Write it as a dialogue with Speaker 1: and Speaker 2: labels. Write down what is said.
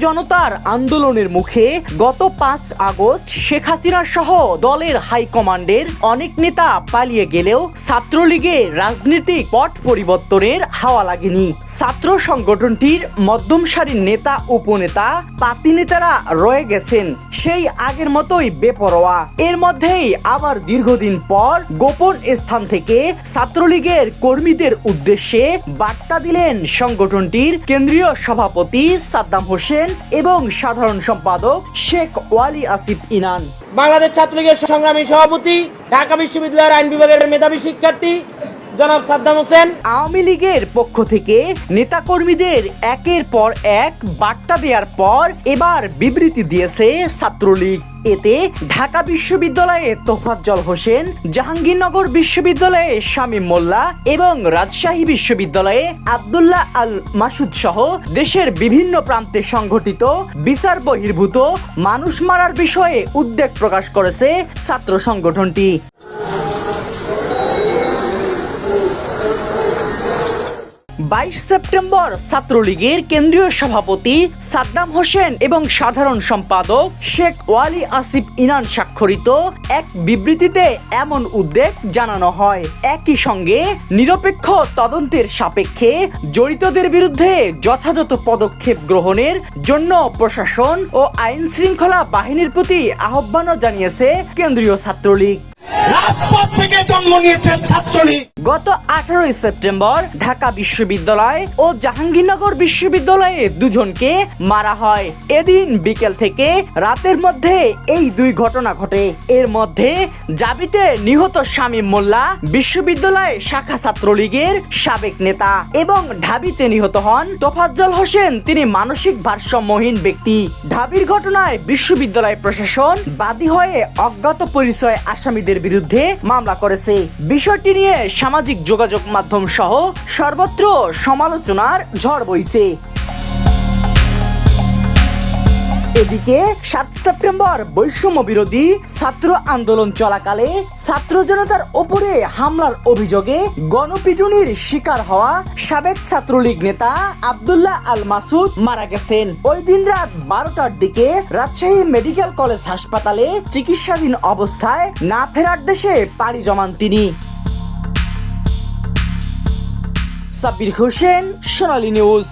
Speaker 1: জনতার আন্দোলনের মুখে গত পাঁচ আগস্ট শেখ হাসিনা সহ দলের হাইকমান্ডের অনেক নেতা পালিয়ে গেলেও ছাত্রলীগে রাজনৈতিক পট পরিবর্তনের হাওয়া লাগেনি। ছাত্র সংগঠনটির মধ্যম সারির নেতা, উপনেতা, পাতি নেতারা রয়ে গেছেন। সেই আগের মতোই বেপরোয়া। এর মধ্যেই আবার দীর্ঘদিন পর গোপন স্থান থেকে ছাত্রলীগের কর্মীদের উদ্দেশ্যে বার্তা দিলেন সংগঠনটির কেন্দ্রীয় সভাপতি সাদ্দাম হোসেন এবং সাধারণ সম্পাদক শেখ ওয়ালি আসিফ ইনান।
Speaker 2: বাংলাদেশ ছাত্রলীগের সংগ্রামী সভাপতি, ঢাকা বিশ্ববিদ্যালয়ের আইন বিভাগের মেধাবী শিক্ষার্থী জনাব সাদ্দাম হোসেন।
Speaker 1: আওয়ামী লীগের পক্ষ থেকে নেতাকর্মীদের একের পর এক বার্তা দেওয়ার পর এবার বিবৃতি দিয়েছে ছাত্রলীগ। এতে ঢাকা বিশ্ববিদ্যালয়ে তোফাজ্জল হোসেন, জাহাঙ্গীরনগর বিশ্ববিদ্যালয়ে শামীম মোল্লা এবং রাজশাহী বিশ্ববিদ্যালয়ে আবদুল্লাহ আল মাসুদ সহ দেশের বিভিন্ন প্রান্তে সংঘটিত বিচার বহির্ভূত মানুষ মারার বিষয়ে উদ্বেগ প্রকাশ করেছে ছাত্র সংগঠনটি। বাইশ সেপ্টেম্বর ছাত্রলীগের কেন্দ্রীয় সভাপতি সাদ্দাম হোসেন এবং সাধারণ সম্পাদক শেখ ওয়ালি আসিফ ইনান স্বাক্ষরিত এক বিবৃতিতে এমন উদ্বেগ জানানো হয়। একই সঙ্গে নিরপেক্ষ তদন্তের সাপেক্ষে জড়িতদের বিরুদ্ধে যথাযথ পদক্ষেপ গ্রহণের জন্য প্রশাসন ও আইন শৃঙ্খলা বাহিনীর প্রতি আহ্বানও জানিয়েছে কেন্দ্রীয়
Speaker 3: ছাত্রলীগ।
Speaker 1: গত আঠারোই সেপ্টেম্বর ঢাকা বিশ্ববিদ্যালয় ও জাহাঙ্গীরনগর বিশ্ববিদ্যালয়ে দুজনকে মারা হয়। এদিন বিকেল থেকে রাতের মধ্যে এই দুই ঘটনা ঘটে। এর মধ্যে জাবিতে নিহত শামীম মোল্লা বিশ্ববিদ্যালয় শাখা ছাত্রলীগের সাবেক নেতা এবং ঢাবিতে নিহত হন তোফাজ্জল হোসেন, তিনি মানসিক ভারসাম্যহীন ব্যক্তি। ঢাবির ঘটনায় বিশ্ববিদ্যালয় প্রশাসন বাদী হয়ে অজ্ঞাত পরিচয় আসামিদের বিরুদ্ধে মামলা করেছে। বিষয়টি নিয়ে সামাজিক যোগাযোগ মাধ্যম সহ সর্বত্র সমালোচনার ঝড় বইছে। এদিকে সাত সেপ্টেম্বর বৈষম্য বিরোধী ছাত্র আন্দোলন চলাকালে ছাত্র জনতার ওপরে হামলার অভিযোগে গণপিটুনির শিকার হওয়া সাবেক ছাত্রলীগ নেতা আব্দুল্লাহ আল মাসুদ মারা গেছেন। ওই দিন রাত বারোটার দিকে রাজশাহী মেডিকেল কলেজ হাসপাতালে চিকিৎসাধীন অবস্থায় না ফেরার দেশে পাড়ি জমান তিনি। সাব্বির হোসেন, সোনালী নিউজ।